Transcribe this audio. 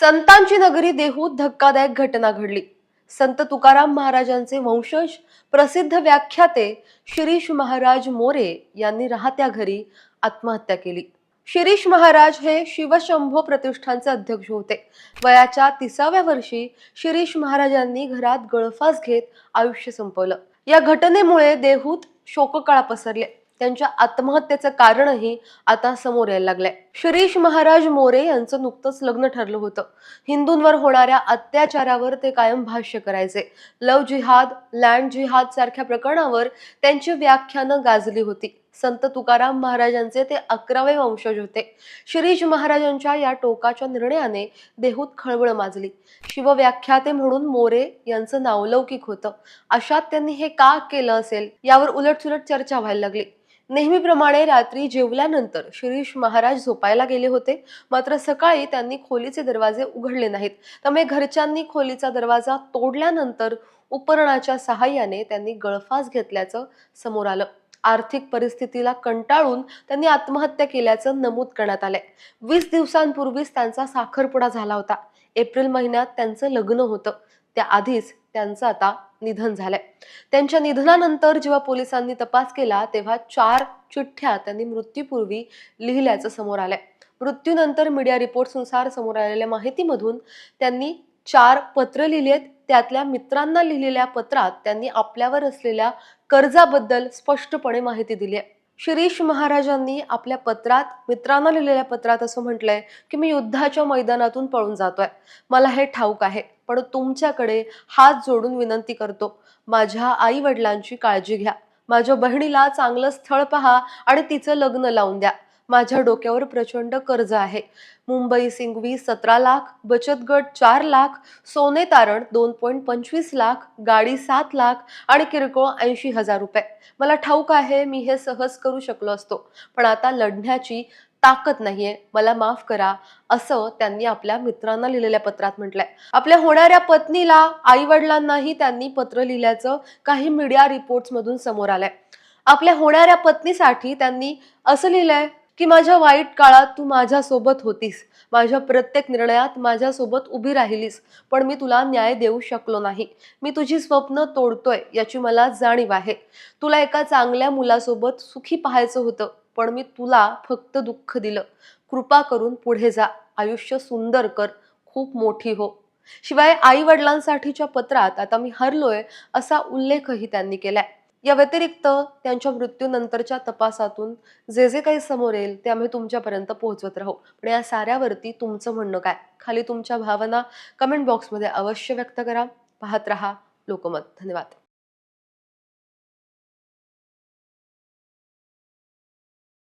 संतांची नगरी देहूत धक्कादायक घटना घडली. संत तुकाराम महाराजांचे वंशज प्रसिद्ध व्याख्याते शिरीष महाराज मोरे यांनी राहत्या घरी आत्महत्या केली. शिरीष महाराज हे शिवशंभो प्रतिष्ठानचे अध्यक्ष होते. वयाच्या तिसाव्या वर्षी शिरीष महाराजांनी घरात गळफास घेत आयुष्य संपवलं. या घटनेमुळे देहूत शोककळा पसरले. त्यांच्या आत्महत्येचं कारणही आता समोर यायला लागलंय. शिरीष महाराज मोरे यांचं नुकतंच लग्न ठरलं होतं. हिंदूंवर होणाऱ्या अत्याचारावर ते कायम भाष्य करायचे. लव जिहाद लँड जिहाद सारख्या प्रकरणावर त्यांची व्याख्यानं गाजली होती. संत तुकाराम महाराजांचे ते अकरावे वंशज होते. शिरीष महाराजांच्या या टोकाच्या निर्णयाने देहूत खळबळ माजली. शिवव्याख्याते म्हणून मोरे यांचं नावलौकिक होतं. अशात त्यांनी हे का केलं असेल? यावर उलटसुलट चर्चा व्हायला लागली. नेहमीप्रमाणे रात्री जेवल्यानंतर शिरीष महाराज झोपायला गेले होते. मात्र सकाळी त्यांनी खोलीचे दरवाजे उघडले नाहीत. त्यामुळे घरच्यांनी खोलीचा दरवाजा तोडल्यानंतर उपकरणाच्या सहाय्याने त्यांनी गळफास घेतल्याचं समोर आलं. आर्थिक परिस्थितीला कंटाळून त्यांनी आत्महत्या केल्याचं नमूद करण्यात आलंय. वीस दिवसांपूर्वीच त्यांचा साखरपुडा झाला होता. एप्रिल महिन्यात त्यांचं लग्न होतं. त्याआधीच त्यांचं आता निधन झालंय. त्यांच्या निधनानंतर जेव्हा पोलिसांनी तपास केला तेव्हा चार चिठ्ठ्या त्यांनी मृत्यूपूर्वी लिहिल्याचं समोर आलंय. मृत्यूनंतर मीडिया रिपोर्ट्सनुसार समोर आलेल्या माहितीमधून त्यांनी चार पत्र लिहिलेत त्यातल्या मित्रांना लिहिलेल्या पत्रात त्यांनी आपल्यावर असलेल्या कर्जाबद्दल स्पष्टपणे माहिती दिली आहे शिरीष महाराजांनी आपल्या पत्रात मित्रांना लिहिलेल्या पत्रात असं म्हटलंय की मी युद्धाच्या मैदानातून पळून जातोय. मला हे ठाऊक आहे. पण तुमच्याकडे हात जोडून विनंती करतो. माझ्या आई वडिलांची काळजी घ्या. माझ्या बहिणीला चांगलं स्थळ पहा आणि तिचं लग्न लावून द्या. माझ्या डोक्यावर प्रचंड कर्ज आहे. मुंबई सिंगवी सतरा लाख बचत गट चार लाख सोने तारण दोन पॉईंट पंचवीस लाख गाडी सात लाख आणि किरकोळ ऐंशी हजार रुपये. मला ठाऊक आहे मी हे सहज करू शकलो असतो. पण आता लढण्याची ताकद नाहीये. मला माफ करा. असं त्यांनी आपल्या मित्रांना लिहिलेल्या पत्रात म्हटलंय. आपल्या होणाऱ्या पत्नीला आई वडिलांनाही त्यांनी पत्र लिहिल्याचं काही मीडिया रिपोर्ट्स मधून समोर आलंय. आपल्या होणाऱ्या पत्नीसाठी त्यांनी असं लिहिलंय की माझ्या वाईट काळात तू माझ्यासोबत होतीस. माझ्या प्रत्येक निर्णयात माझ्यासोबत उभी राहिलीस. पण मी तुला न्याय देऊ शकलो नाही. मी तुझी स्वप्न तोडतोय याची मला जाणीव आहे. तुला एका चांगल्या मुलासोबत सुखी पाहायचं होतं. पण मी तुला फक्त दुःख दिलं. कृपा करून पुढे जा. आयुष्य सुंदर कर. खूप मोठी हो. शिवाय आई वडिलांसाठीच्या पत्रात आता मी हरलोय असा उल्लेखही त्यांनी केलाय. या व्यतिरिक्त त्यांच्या मृत्यूनंतरच्या तपासातून जे जे काही समोर येईल ते आम्ही तुमच्यापर्यंत पोहोचवत राहू. पण या साऱ्यावरती तुमचं म्हणणं काय? खाली तुमच्या भावना कमेंट बॉक्समध्ये अवश्य व्यक्त करा. पाहत रहा लोकमत. धन्यवाद.